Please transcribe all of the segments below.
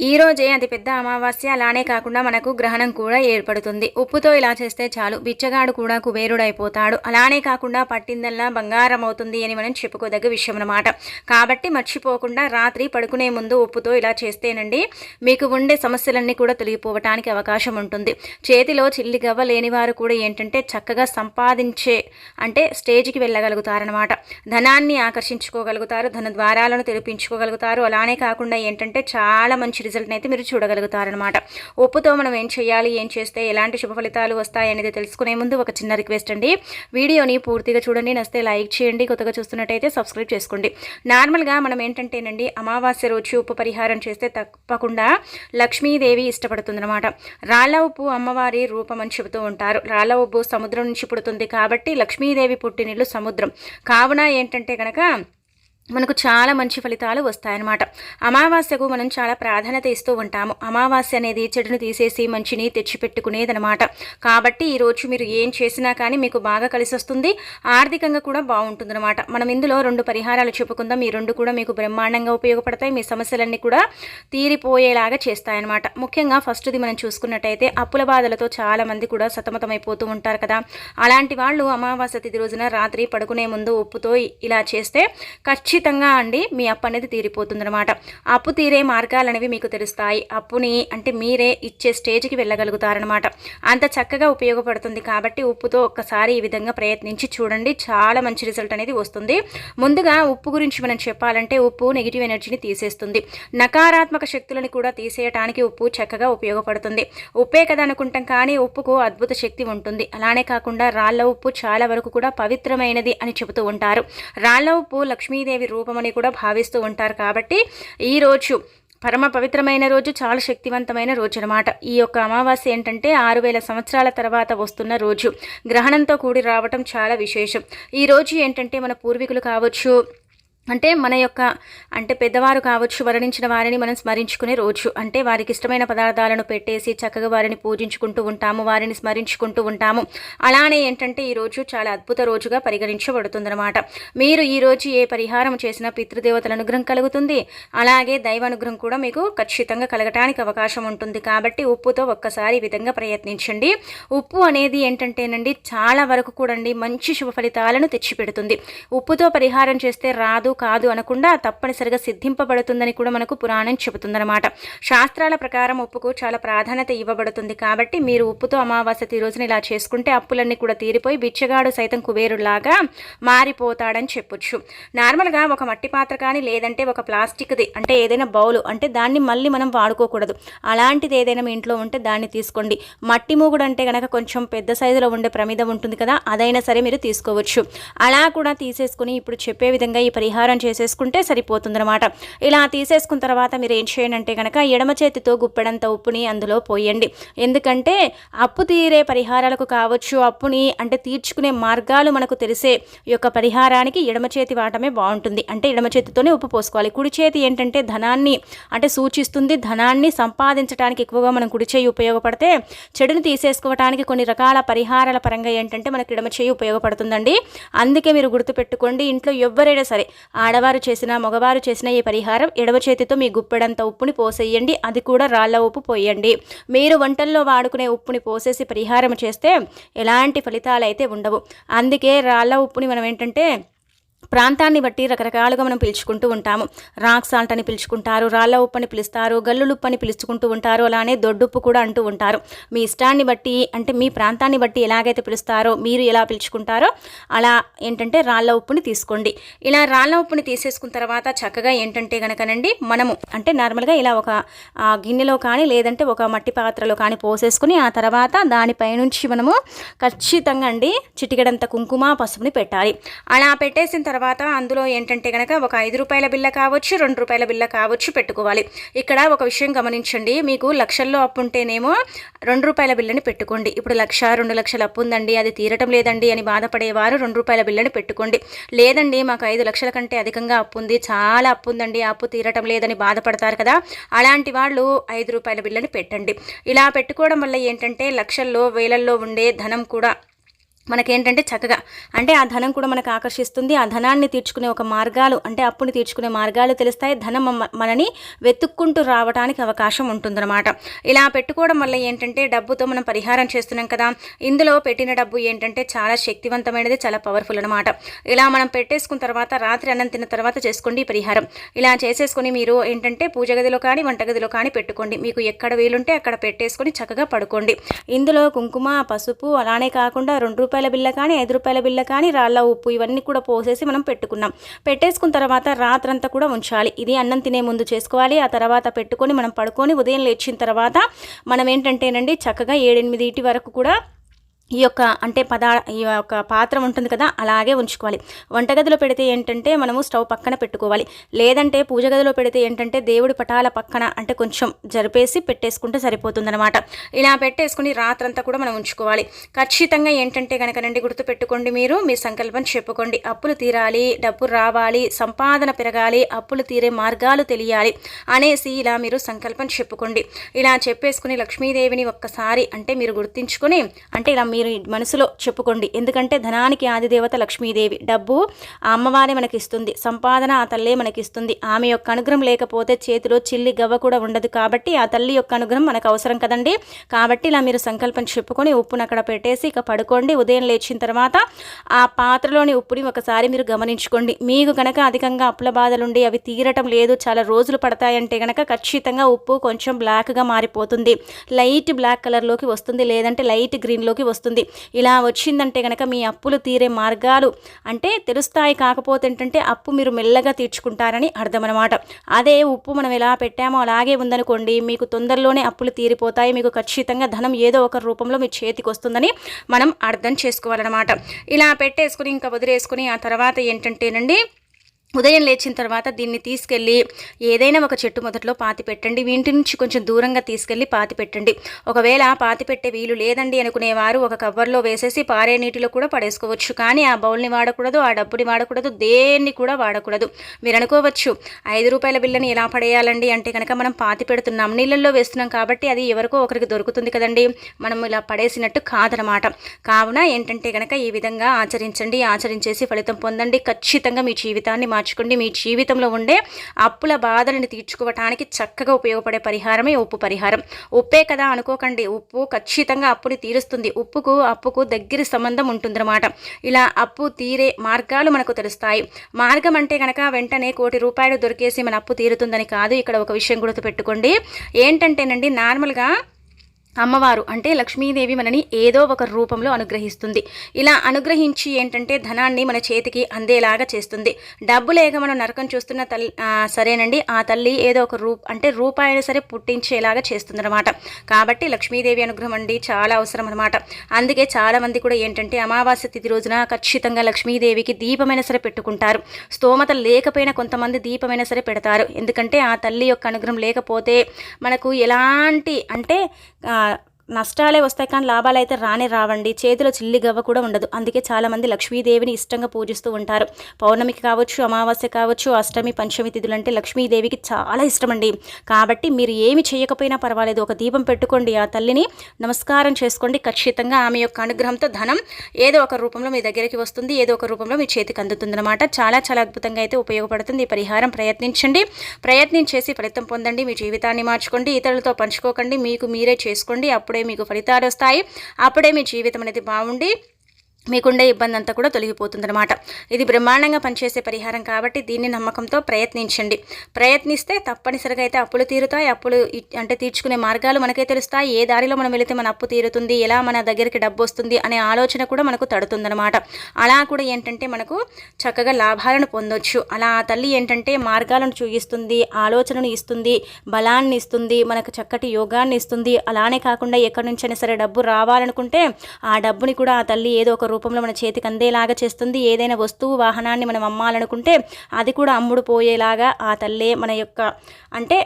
ఈ రోజే అతిపెద్ద అమావాస్య అలానే కాకుండా మనకు గ్రహణం కూడా ఏర్పడుతుంది. ఉప్పుతో ఇలా చేస్తే చాలు బిచ్చగాడు కూడా కుబేరుడైపోతాడు. అలానే కాకుండా పట్టిందల్లా బంగారం అవుతుంది అని మనం చెప్పుకోదగ్గ విషయం అనమాట కాబట్టి మర్చిపోకుండా రాత్రి పడుకునే ముందు ఉప్పుతో ఇలా చేస్తేనండి మీకు ఉండే సమస్యలన్నీ కూడా తొలగిపోవటానికి అవకాశం ఉంటుంది. చేతిలో చిల్లి గవ్వ లేని వారు కూడా ఏంటంటే చక్కగా సంపాదించే అంటే స్టేజ్కి వెళ్ళగలుగుతారనమాట ధనాన్ని ఆకర్షించుకోగలుగుతారు ధన ద్వారాలను తెరిపించుకోగలుగుతారు. అలానే కాకుండా ఏంటంటే చాలా మంచి రిజల్ట్ని అయితే మీరు చూడగలుగుతారనమాట ఉప్పుతో మనం ఏం చేయాలి ఏం చేస్తే ఎలాంటి శుభ ఫలితాలు వస్తాయి అనేది తెలుసుకునే ముందు ఒక చిన్న రిక్వెస్ట్ అండి. వీడియోని పూర్తిగా చూడండి నస్తే లైక్ చేయండి కొత్తగా చూస్తున్నట్టయితే సబ్స్క్రైబ్ చేసుకోండి. నార్మల్గా మనం ఏంటంటేనండి అమావాస్య రోజు ఉప్పు పరిహారం చేస్తే తప్పకుండా లక్ష్మీదేవి ఇష్టపడుతుందన్నమాట. రాళ్ళ ఉప్పు అమ్మవారి రూపం అని చెబుతూ ఉంటారు. రాళ్ళ ఉప్పు సముద్రం నుంచి పుడుతుంది కాబట్టి లక్ష్మీదేవి పుట్టినిల్లు సముద్రం. కావున ఏంటంటే కనుక మనకు చాలా మంచి ఫలితాలు వస్తాయన్నమాట. అమావాస్యకు మనం చాలా ప్రాధాన్యత ఇస్తూ ఉంటాము. అమావాస్య అనేది చెడును తీసేసి మంచిని తెచ్చిపెట్టుకునేదనమాట కాబట్టి ఈరోజు మీరు ఏం చేసినా కానీ మీకు బాగా కలిసి వస్తుంది ఆర్థికంగా కూడా బాగుంటుందన్నమాట. మనం ఇందులో రెండు పరిహారాలు చెప్పుకుందాం. ఈ రెండు కూడా మీకు బ్రహ్మాండంగా ఉపయోగపడతాయి. మీ సమస్యలన్నీ కూడా తీరిపోయేలాగా చేస్తాయన్నమాట. ముఖ్యంగా ఫస్ట్ది మనం చూసుకున్నట్టయితే అప్పుల బాధలతో చాలా మంది కూడా సతమతమైపోతూ ఉంటారు కదా. అలాంటి వాళ్ళు అమావాస్య తిథి రోజున రాత్రి పడుకునే ముందు ఉప్పుతో ఇలా చేస్తే ఖచ్చితంగా ఖచ్చితంగా అండి మీ అప్పు అనేది తీరిపోతుందనమాట అప్పు తీరే మార్గాలు అనేవి మీకు తెలుస్తాయి. అప్పుని అంటే మీరే ఇచ్చే స్టేజ్కి వెళ్ళగలుగుతారనమాట అంత చక్కగా ఉపయోగపడుతుంది కాబట్టి ఉప్పుతో ఒక్కసారి ఈ విధంగా ప్రయత్నించి చూడండి. చాలా మంచి రిజల్ట్ అనేది వస్తుంది. ముందుగా ఉప్పు గురించి మనం చెప్పాలంటే ఉప్పు నెగిటివ్ ఎనర్జీని తీసేస్తుంది. నకారాత్మక శక్తులను కూడా తీసేయటానికి ఉప్పు చక్కగా ఉపయోగపడుతుంది. ఉప్పే కదా అనుకుంటాం కానీ ఉప్పుకు అద్భుత శక్తి ఉంటుంది. అలానే కాకుండా రాళ్ళ ఉప్పు చాలా వరకు కూడా పవిత్రమైనది అని చెబుతూ ఉంటారు. రాళ్ళ ఉప్పు లక్ష్మీదేవి దేవి రూపమని కూడా భావిస్తూ ఉంటారు కాబట్టి ఈరోజు పరమ పవిత్రమైన రోజు చాలా శక్తివంతమైన రోజు అనమాట ఈ యొక్క అమావాస్య ఏంటంటే ఆరు వేల సంవత్సరాల తర్వాత వస్తున్న రోజు. గ్రహణంతో కూడి రావటం చాలా విశేషం. ఈ రోజు ఏంటంటే మన పూర్వీకులు కావచ్చు అంటే మన యొక్క అంటే పెద్దవారు కావచ్చు వర్ణించిన వారిని మనం స్మరించుకునే రోజు. అంటే వారికి ఇష్టమైన పదార్థాలను పెట్టేసి చక్కగా వారిని పూజించుకుంటూ ఉంటాము వారిని స్మరించుకుంటూ ఉంటాము. అలానే ఏంటంటే ఈ రోజు చాలా అద్భుత రోజుగా పరిగణించబడుతుందన్నమాట. మీరు ఈ రోజు ఏ పరిహారం చేసినా పితృదేవతల అనుగ్రహం కలుగుతుంది. అలాగే దైవ అనుగ్రహం కూడా మీకు ఖచ్చితంగా కలగటానికి అవకాశం ఉంటుంది. కాబట్టి ఉప్పుతో ఒక్కసారి ఈ విధంగా ప్రయత్నించండి. ఉప్పు అనేది ఏంటంటేనండి చాలా వరకు కూడా మంచి శుభ ఫలితాలను తెచ్చిపెడుతుంది. ఉప్పుతో పరిహారం చేస్తే రాదు కాదు అనకుండా తప్పనిసరిగా సిద్ధింపబడుతుందని కూడా మనకు పురాణం చెబుతుందన్నమాట. శాస్త్రాల ప్రకారం ఉప్పుకు చాలా ప్రాధాన్యత ఇవ్వబడుతుంది కాబట్టి మీరు ఉప్పుతో అమావాస్య రోజున ఇలా చేసుకుంటే అప్పులన్నీ కూడా తీరిపోయి బిచ్చగాడు సైతం కుబేరులాగా మారిపోతాడని చెప్పొచ్చు. నార్మల్గా ఒక మట్టి పాత్ర కానీ లేదంటే ఒక ప్లాస్టిక్ది అంటే ఏదైనా బౌలు అంటే దాన్ని మళ్ళీ మనం వాడుకోకూడదు. అలాంటిది ఏదైనా మీ ఇంట్లో ఉంటే దాన్ని తీసుకోండి. మట్టి మూగుడు అంటే కనుక కొంచెం పెద్ద సైజులో ఉండే ప్రమిదం ఉంటుంది కదా అదైనా సరే మీరు తీసుకోవచ్చు. అలా కూడా తీసేసుకుని ఇప్పుడు చెప్పే విధంగా ఈ పరిహారం పరిహారం చేసేసుకుంటే సరిపోతుందనమాట ఇలా తీసేసుకున్న తర్వాత మీరు ఏం చేయండి అంటే కనుక ఎడమ చేతితో గుప్పెడంత ఉప్పుని అందులో పోయండి. ఎందుకంటే అప్పు తీరే పరిహారాలకు కావచ్చు అప్పుని అంటే తీర్చుకునే మార్గాలు మనకు తెలిసే యొక్క పరిహారానికి ఎడమ చేతి వాటమే బాగుంటుంది. అంటే ఎడమ చేతితోనే ఉప్పు పోసుకోవాలి. కుడి చేతి ఏంటంటే ధనాన్ని అంటే సూచిస్తుంది. ధనాన్ని సంపాదించడానికి ఎక్కువగా మనం కుడి చేయి ఉపయోగపడితే చెడుని తీసేసుకోవడానికి కొన్ని రకాల పరిహారాల పరంగా ఏంటంటే మనకు ఎడమ చేయి ఉపయోగపడుతుందండి. అందుకే మీరు గుర్తుపెట్టుకోండి. ఇంట్లో ఎవరైనా సరే ఆడవారు చేసిన మగవారు చేసిన ఈ పరిహారం ఎడవ చేతితో మీ గుప్పెడంత ఉప్పుని పోసేయండి అది కూడా రాళ్ళ ఉప్పు పోయండి. మీరు వంటల్లో వాడుకునే ఉప్పుని పోసేసి పరిహారం చేస్తే ఎలాంటి ఫలితాలు అయితే ఉండవు. అందుకే రాళ్ళ ఉప్పుని మనం ఏంటంటే ప్రాంతాన్ని బట్టి రకరకాలుగా మనం పిలుచుకుంటూ ఉంటాము. రాక్ సాల్ట్ అని పిలుచుకుంటారు రాళ్ళ ఉప్పు అని పిలుస్తారు గల్లులుప్పు అని పిలుచుకుంటూ ఉంటారు అలానే దొడ్డుప్పు కూడా అంటూ ఉంటారు. మీ ఇష్టాన్ని బట్టి అంటే మీ ప్రాంతాన్ని బట్టి ఎలాగైతే పిలుస్తారో మీరు ఎలా పిలుచుకుంటారో అలా ఏంటంటే రాళ్ళ ఉప్పుని తీసుకోండి. ఇలా రాళ్ళ ఉప్పుని తీసేసుకున్న తర్వాత చక్కగా ఏంటంటే కనుకనండి మనము అంటే నార్మల్గా ఇలా ఒక గిన్నెలో కానీ లేదంటే ఒక మట్టి పాత్రలో కానీ పోసేసుకుని ఆ తర్వాత దానిపైనుంచి మనము ఖచ్చితంగా అండి చిటికెడంత కుంకుమ పసుపుని పెట్టాలి. అలా పెట్టేసిన తర్వాత అందులో ఏంటంటే కనుక ఒక ఐదు రూపాయల బిల్ల కావచ్చు రెండు రూపాయల బిల్ల కావచ్చు పెట్టుకోవాలి. ఇక్కడ ఒక విషయం గమనించండి. మీకు లక్షల్లో అప్పు ఉంటేనేమో రెండు రూపాయల బిల్లని పెట్టుకోండి. ఇప్పుడు లక్ష రెండు లక్షల అప్పు ఉందండి అది తీరటం లేదండి అని బాధపడేవారు రెండు రూపాయల బిల్లని పెట్టుకోండి. లేదండి మాకు ఐదు లక్షల కంటే అధికంగా అప్పు ఉంది చాలా అప్పు ఉందండి అప్పు తీరటం లేదని బాధపడతారు కదా. అలాంటి వాళ్ళు ఐదు రూపాయల బిల్లని పెట్టండి. ఇలా పెట్టుకోవడం వల్ల ఏంటంటే లక్షల్లో వేలల్లో ఉండే ధనం కూడా మనకేంటంటే చక్కగా అంటే ఆ ధనం కూడా మనకు ఆకర్షిస్తుంది. ఆ ధనాన్ని తీర్చుకునే ఒక మార్గాలు అంటే అప్పుని తీర్చుకునే మార్గాలు తెలుస్తాయి. ధనం మనని వెతుక్కుంటూ రావడానికి అవకాశం ఉంటుందన్నమాట. ఇలా పెట్టుకోవడం వల్ల ఏంటంటే డబ్బుతో మనం పరిహారం చేస్తున్నాం కదా ఇందులో పెట్టిన డబ్బు ఏంటంటే చాలా శక్తివంతమైనది చాలా పవర్ఫుల్ అనమాట ఇలా మనం పెట్టేసుకున్న తర్వాత రాత్రి అన్నం తిన్న తర్వాత చేసుకోండి ఈ పరిహారం. ఇలా చేసేసుకొని మీరు ఏంటంటే పూజ గదిలో కానీ వంటగదిలో కానీ పెట్టుకోండి. మీకు ఎక్కడ వీలుంటే అక్కడ పెట్టేసుకొని చక్కగా పడుకోండి. ఇందులో కుంకుమ పసుపు అలానే కాకుండా రెండు రూపాయల బిల్ల కానీ ఐదు రూపాయల బిల్ల కానీ రాళ్ళ ఉప్పు ఇవన్నీ కూడా పోసేసి మనం పెట్టుకున్నాం. పెట్టేసుకున్న తర్వాత రాత్రంతా కూడా ఉంచాలి. ఇది అన్నం తినే ముందు చేసుకోవాలి. ఆ తర్వాత పెట్టుకొని మనం పడుకొని ఉదయం లేచిన తర్వాత మనం ఏంటంటేనండి చక్కగా ఏడెనిమిది ఇటు వరకు కూడా ఈ యొక్క అంటే పదా ఈ యొక్క పాత్ర ఉంటుంది కదా అలాగే ఉంచుకోవాలి. వంటగదిలో పెడితే ఏంటంటే మనము స్టవ్ పక్కన పెట్టుకోవాలి. లేదంటే పూజ గదిలో పెడితే ఏంటంటే దేవుడి పటాల పక్కన అంటే కొంచెం జరిపేసి పెట్టేసుకుంటే సరిపోతుందనమాట ఇలా పెట్టేసుకుని రాత్రంతా కూడా మనం ఉంచుకోవాలి. ఖచ్చితంగా ఏంటంటే కనుకనండి గుర్తుపెట్టుకోండి మీరు మీ సంకల్పం చెప్పుకోండి. అప్పులు తీరాలి డబ్బు రావాలి సంపాదన పెరగాలి అప్పులు తీరే మార్గాలు తెలియాలి అనేసి ఇలా మీరు సంకల్పం చెప్పుకోండి. ఇలా చెప్పేసుకుని లక్ష్మీదేవిని ఒక్కసారి అంటే మీరు గుర్తించుకొని అంటే ఇలా మీరు మనసులో చెప్పుకోండి. ఎందుకంటే ధనానికి ఆదిదేవత లక్ష్మీదేవి. డబ్బు ఆ అమ్మవారే మనకి ఇస్తుంది సంపాదన ఆ తల్లే మనకి ఇస్తుంది ఆమె యొక్క అనుగ్రహం లేకపోతే చేతిలో చిల్లి గవ్వ కూడా ఉండదు కాబట్టి ఆ తల్లి యొక్క అనుగ్రహం మనకు అవసరం కదండి. కాబట్టి ఇలా మీరు సంకల్పం చెప్పుకొని ఉప్పును అక్కడ పెట్టేసి ఇక పడుకోండి. ఉదయం లేచిన తర్వాత ఆ పాత్రలోని ఉప్పుని ఒకసారి మీరు గమనించుకోండి. మీకు కనుక అధికంగా అప్పుల బాధలుండి అవి తీరటం లేదు. చాలా రోజులు పడతాయంటే కనుక ఖచ్చితంగా ఉప్పు కొంచెం బ్లాక్గా మారిపోతుంది. లైట్ బ్లాక్ కలర్లోకి వస్తుంది. లేదంటే లైట్ గ్రీన్లోకి వస్తుంది. వస్తుంది. ఇలా వచ్చిందంటే కనుక మీ అప్పులు తీరే మార్గాలు అంటే తెలుస్తాయి కాకపోతే ఏంటంటే అప్పు మీరు మెల్లగా తీర్చుకుంటారని అర్థం అనమాట అదే ఉప్పు మనం ఎలా పెట్టామో అలాగే ఉందనుకోండి మీకు తొందరలోనే అప్పులు తీరిపోతాయి మీకు ఖచ్చితంగా ధనం ఏదో ఒక రూపంలో మీ చేతికి వస్తుందని మనం అర్థం చేసుకోవాలన్నమాట. ఇలా పెట్టేసుకుని ఇంకా వదిలేసుకుని ఆ తర్వాత ఏంటంటేనండి ఉదయం లేచిన తర్వాత దీన్ని తీసుకెళ్ళి ఏదైనా ఒక చెట్టు మొదట్లో పాతి పెట్టండి. వీంటి ఇంటి నుంచి కొంచెం దూరంగా తీసుకెళ్ళి పాతి పెట్టండి. ఒకవేళ పాతి పెట్టే వీలు లేదండి అనుకునేవారు ఒక కవర్లో వేసేసి పారే నీటిలో కూడా పడేసుకోవచ్చు. కానీ ఆ బౌల్ని వాడకూడదు ఆ డబ్బుని వాడకూడదు దేన్ని కూడా వాడకూడదు. మీరు అనుకోవచ్చు ఐదు రూపాయల బిల్లని ఎలా పడేయాలండి? అంటే కనుక మనం పాతి పెడుతున్నాం నీళ్ళల్లో వేస్తున్నాం కాబట్టి అది ఎవరికో ఒకరికి దొరుకుతుంది కదండి. మనం ఇలా పడేసినట్టు కాదనమాట. కావున ఏంటంటే కనుక ఈ విధంగా ఆచరించండి ఆచరించేసి ఫలితం పొందండి. ఖచ్చితంగా మీ జీవితాన్ని మార్చుకోండి మీ జీవితంలో ఉండే అప్పుల బాధలను తీర్చుకోవటానికి చక్కగా ఉపయోగపడే పరిహారమే ఉప్పు పరిహారం. ఉప్పే కదా అనుకోకండి. ఉప్పు ఖచ్చితంగా అప్పుని తీరుస్తుంది. ఉప్పుకు అప్పుకు దగ్గర సంబంధం ఉంటుందన్నమాట. ఇలా అప్పు తీరే మార్గాలు మనకు తెలుస్తాయి. మార్గం అంటే కనుక వెంటనే కోటి రూపాయలు దొరికేసి మన అప్పు తీరుతుందని కాదు. ఇక్కడ ఒక విషయం గుర్తుపెట్టుకోండి. ఏంటంటేనండి నార్మల్గా అమ్మవారు అంటే లక్ష్మీదేవి మనని ఏదో ఒక రూపంలో అనుగ్రహిస్తుంది. ఇలా అనుగ్రహించి ఏంటంటే ధనాన్ని మన చేతికి అందేలాగా చేస్తుంది. డబ్బు లేక మనం నరకం చూస్తున్న తల్లి సరేనండి. ఆ తల్లి ఏదో ఒక రూప్ అంటే రూపాయిని సరే పుట్టించేలాగా చేస్తుందన్నమాట. కాబట్టి లక్ష్మీదేవి అనుగ్రహం అండి చాలా అవసరం అనమాట అందుకే చాలామంది కూడా ఏంటంటే అమావాస్య తిథి రోజున ఖచ్చితంగా లక్ష్మీదేవికి దీపమైనా సరే పెట్టుకుంటారు. స్తోమత లేకపోయినా కొంతమంది దీపమైనా సరే పెడతారు. ఎందుకంటే ఆ తల్లి యొక్క అనుగ్రహం లేకపోతే మనకు ఎలాంటి అంటే నష్టాలే వస్తాయి కానీ లాభాలు అయితే రానే రావండి. చేతిలో చిల్లి గవ్వ కూడా ఉండదు. అందుకే చాలామంది లక్ష్మీదేవిని ఇష్టంగా పూజిస్తూ ఉంటారు. పౌర్ణమికి కావచ్చు అమావాస్య కావచ్చు అష్టమి పంచమి తిథులు అంటే లక్ష్మీదేవికి చాలా ఇష్టం అండి కాబట్టి మీరు ఏమి చేయకపోయినా పర్వాలేదు. ఒక దీపం పెట్టుకోండి. ఆ తల్లిని నమస్కారం చేసుకోండి. ఖచ్చితంగా ఆమె యొక్క అనుగ్రహంతో ధనం ఏదో ఒక రూపంలో మీ దగ్గరికి వస్తుంది. ఏదో ఒక రూపంలో మీ చేతికి అందుతుందన్నమాట. చాలా చాలా అద్భుతంగా అయితే ఉపయోగపడుతుంది. ఈ పరిహారం ప్రయత్నించండి. ప్రయత్నం చేసి ఫలితం పొందండి. మీ జీవితాన్ని మార్చుకోండి. ఇతరులతో పంచుకోకండి. మీకు మీరే చేసుకోండి. అప్పుడు అప్పుడే మీకు ఫలితాలు వస్తాయి. అప్పుడే మీ జీవితం అనేది బాగుండి మీకుండే ఇబ్బంది అంతా కూడా తొలగిపోతుందన్నమాట. ఇది బ్రహ్మాండంగా పనిచేసే పరిహారం కాబట్టి దీన్ని నమ్మకంతో ప్రయత్నించండి. ప్రయత్నిస్తే తప్పనిసరిగా అయితే అప్పులు తీరుతాయి. అప్పులు అంటే తీర్చుకునే మార్గాలు మనకే తెలుస్తాయి. ఏ దారిలో మనం వెళితే మన అప్పు తీరుతుంది ఎలా మన దగ్గరికి డబ్బు వస్తుంది అనే ఆలోచన కూడా మనకు తడుతుందన్నమాట. అలా కూడా ఏంటంటే మనకు చక్కగా లాభాలను పొందొచ్చు. అలా ఆ తల్లి ఏంటంటే మార్గాలను చూపిస్తుంది ఆలోచనను ఇస్తుంది బలాన్ని ఇస్తుంది మనకు చక్కటి యోగాన్ని ఇస్తుంది. అలానే కాకుండా ఎక్కడి నుంచైనా సరే డబ్బు రావాలనుకుంటే ఆ డబ్బుని కూడా ఆ తల్లి ఏదో ఒక రూపంలో మన చేతికి అందేలాగా చేస్తుంది. ఏదైనా వస్తువు వాహనాన్ని మనం అమ్మాలనుకుంటే అది కూడా అమ్ముడు పోయేలాగా ఆ తల్లే మన యొక్క అంటే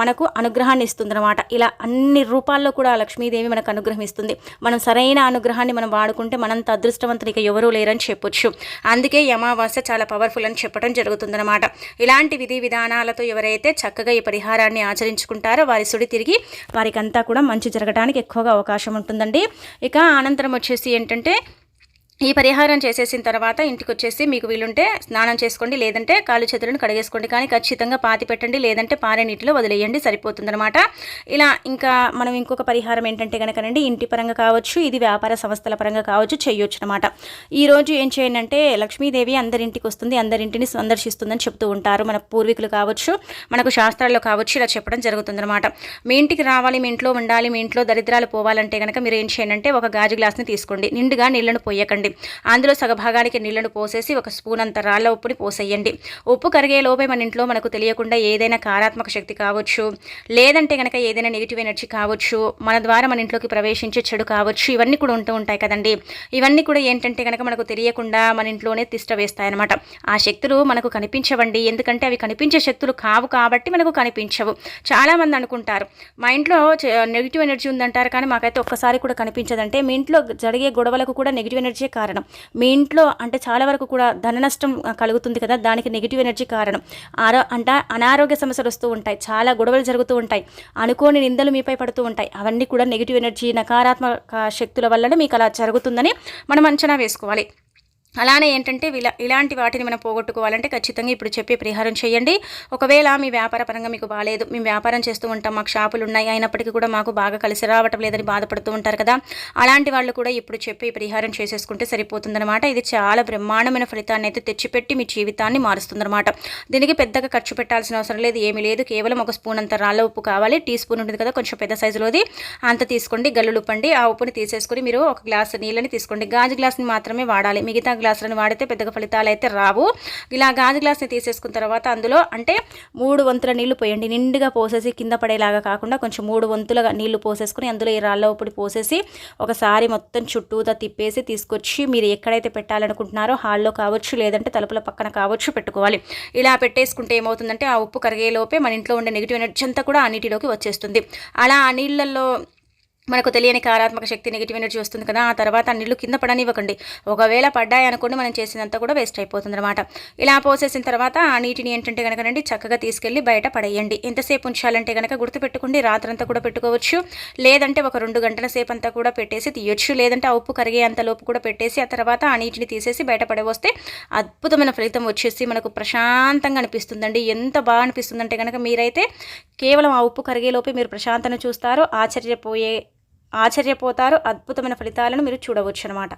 మనకు అనుగ్రహాన్ని ఇస్తుందన్నమాట. ఇలా అన్ని రూపాల్లో కూడా ఆ లక్ష్మీదేవి మనకు అనుగ్రహం ఇస్తుంది మనం సరైన అనుగ్రహాన్ని మనం వాడుకుంటే మనంత అదృష్టవంతులు ఇక ఎవరూ లేరని చెప్పొచ్చు. అందుకే అమావాస్య చాలా పవర్ఫుల్ అని చెప్పడం జరుగుతుందన్నమాట. ఇలాంటి విధి విధానాలతో ఎవరైతే చక్కగా ఈ పరిహారాన్ని ఆచరించుకుంటారో వారి సుడి తిరిగి వారికి అంతా కూడా మంచి జరగడానికి ఎక్కువగా అవకాశం ఉంటుందండి. ఇక అనంతరం వచ్చేసి ఏంటంటే ఈ పరిహారం చేసేసిన తర్వాత ఇంటికి వచ్చేసి మీకు వీలుంటే స్నానం చేసుకోండి లేదంటే కాలు చేతులను కడిగేసుకోండి. కానీ ఖచ్చితంగా పాతి పెట్టండి లేదంటే పారే నీటిలో వదిలేయండి. సరిపోతుందనమాట ఇలా ఇంకా మనం ఇంకొక పరిహారం ఏంటంటే కనుకనండి ఇంటి పరంగా కావచ్చు ఇది వ్యాపార సంస్థల పరంగా కావచ్చు చేయొచ్చు అనమాట ఈరోజు ఏం చేయండి అంటే లక్ష్మీదేవి అందరింటికి వస్తుంది అందరింటిని సందర్శిస్తుందని చెప్తూ ఉంటారు. మన పూర్వీకులు కావచ్చు మనకు శాస్త్రాల్లో కావచ్చు ఇలా చెప్పడం జరుగుతుందనమాట మీ ఇంటికి రావాలి మీ ఇంట్లో ఉండాలి మీ ఇంట్లో దరిద్రాలు పోవాలంటే కనుక మీరు ఏం చేయండి అంటే ఒక గాజు గ్లాస్ని తీసుకోండి. నిండుగా నీళ్ళను పోయకండి. అందులో సగభాగానికి నీళ్ళను పోసేసి ఒక స్పూన్ అంత రాళ్ళ ఉప్పుని పోసేయండి. ఉప్పు కరిగే లోపే మన ఇంట్లో మనకు తెలియకుండా ఏదైనా కారాత్మక శక్తి కావచ్చు లేదంటే కనుక ఏదైనా నెగిటివ్ ఎనర్జీ కావచ్చు మన ద్వారా మన ఇంట్లోకి ప్రవేశించే చెడు కావచ్చు ఇవన్నీ కూడా ఉంటూ ఉంటాయి కదండి. ఇవన్నీ కూడా ఏంటంటే కనుక మనకు తెలియకుండా మన ఇంట్లోనే తిష్ట వేస్తాయన్నమాట. ఆ శక్తులు మనకు కనిపించవండి. ఎందుకంటే అవి కనిపించే శక్తులు కావు కాబట్టి మనకు కనిపించవు. చాలామంది అనుకుంటారు మా ఇంట్లో నెగిటివ్ ఎనర్జీ ఉందంటారు కానీ మాకైతే ఒక్కసారి కూడా కనిపించదంటే మీ ఇంట్లో జరిగే గొడవలకు కూడా నెగిటివ్ ఎనర్జీ కారణం. మీ ఇంట్లో అంటే చాలా వరకు కూడా ధన నష్టం కలుగుతుంది కదా దానికి నెగిటివ్ ఎనర్జీ కారణం. ఆరో అంట అనారోగ్య సమస్యలు వస్తూ ఉంటాయి. చాలా గొడవలు జరుగుతూ ఉంటాయి. అనుకోని నిందలు మీపై పడుతూ ఉంటాయి. అవన్నీ కూడా నెగిటివ్ ఎనర్జీ నకారాత్మక శక్తుల వల్లనే మీకు అలా జరుగుతుందని మనం అంచనా వేసుకోవాలి. అలానే ఏంటంటే ఇలా ఇలాంటి వాటిని మనం పోగొట్టుకోవాలంటే ఖచ్చితంగా ఇప్పుడు చెప్పే పరిహారం చేయండి. ఒకవేళ మీ వ్యాపార పరంగా మీకు బాగాలేదు మేము వ్యాపారం చేస్తూ ఉంటాం మాకు షాపులు ఉన్నాయి అయినప్పటికీ కూడా మాకు బాగా కలిసి రావటం లేదని బాధపడుతూ ఉంటారు కదా. అలాంటి వాళ్ళు కూడా ఇప్పుడు చెప్పే పరిహారం చేసేసుకుంటే సరిపోతుందన్నమాట. ఇది చాలా బ్రహ్మాండమైన ఫలితాన్ని అయితే తెచ్చిపెట్టి మీ జీవితాన్ని మారుస్తుందన్నమాట. దీనికి పెద్దగా ఖర్చు పెట్టాల్సిన అవసరం లేదు ఏమీ లేదు. కేవలం ఒక స్పూన్ అంత రాళ్ళ ఉప్పు కావాలి. టీ స్పూన్ ఉంటుంది కదా కొంచెం పెద్ద సైజులోది. అంత తీసుకోండి గల్లులుప్పండి. ఆ ఉప్పుని తీసేసుకుని మీరు ఒక గ్లాస్ నీళ్ళని తీసుకోండి. గాజు గ్లాస్ని మాత్రమే వాడాలి. మిగతా గ్లాసులను వాడితే పెద్దగా ఫలితాలు అయితే రావు. ఇలా గాజు గ్లాస్ని తీసేసుకున్న తర్వాత అందులో అంటే మూడు వంతుల నీళ్ళు పోయండి. నిండుగా పోసేసి కింద పడేలాగా కాకుండా కొంచెం మూడు వంతులుగా నీళ్ళు పోసేసుకుని అందులో ఈ రాళ్ళ ఉప్పుడి పోసేసి ఒకసారి మొత్తం చుట్టూతా తిప్పేసి తీసుకొచ్చి మీరు ఎక్కడైతే పెట్టాలనుకుంటున్నారో హాల్లో కావచ్చు లేదంటే తలుపుల పక్కన కావచ్చు పెట్టుకోవాలి. ఇలా పెట్టేసుకుంటే ఏమవుతుందంటే ఆ ఉప్పు కరిగేలోపే మన ఇంట్లో ఉండే నెగిటివ్ ఎనర్జీ అంతా కూడా ఆ నీటిలోకి వచ్చేస్తుంది. అలా ఆ నీళ్ళల్లో మనకు తెలియని కారాత్మక శక్తి నెగిటివ్ ఎనర్జీ వస్తుంది కదా ఆ తర్వాత నీళ్ళు కింద పడనివ్వకండి. ఒకవేళ పడ్డాయి అనుకోండి మనం చేసినంత కూడా వేస్ట్ అయిపోతుంది అనమాట ఇలా పోసేసిన తర్వాత ఆ నీటిని ఏంటంటే కనుక చక్కగా తీసుకెళ్ళి బయట పడేయండి. ఎంతసేపు ఉంచాలంటే కనుక గుర్తుపెట్టుకోండి రాత్రంతా కూడా పెట్టుకోవచ్చు. లేదంటే ఒక రెండు గంటల సేపు అంతా కూడా పెట్టేసి తీయొచ్చు. లేదంటే ఆ ఉప్పు కరిగే అంతలోపు కూడా పెట్టేసి ఆ తర్వాత ఆ నీటిని తీసేసి బయట పడవస్తే అద్భుతమైన ఫలితం వచ్చేసి మనకు ప్రశాంతంగా అనిపిస్తుందండి. ఎంత బాగా అనిపిస్తుందంటే కనుక మీరైతే కేవలం ఆ ఉప్పు కరిగేలోపే మీరు ప్రశాంతను చూస్తారు ఆశ్చర్యపోయే ఆశ్చర్యపోతారు అద్భుతమైన ఫలితాలను మీరు చూడవచ్చు అనమాట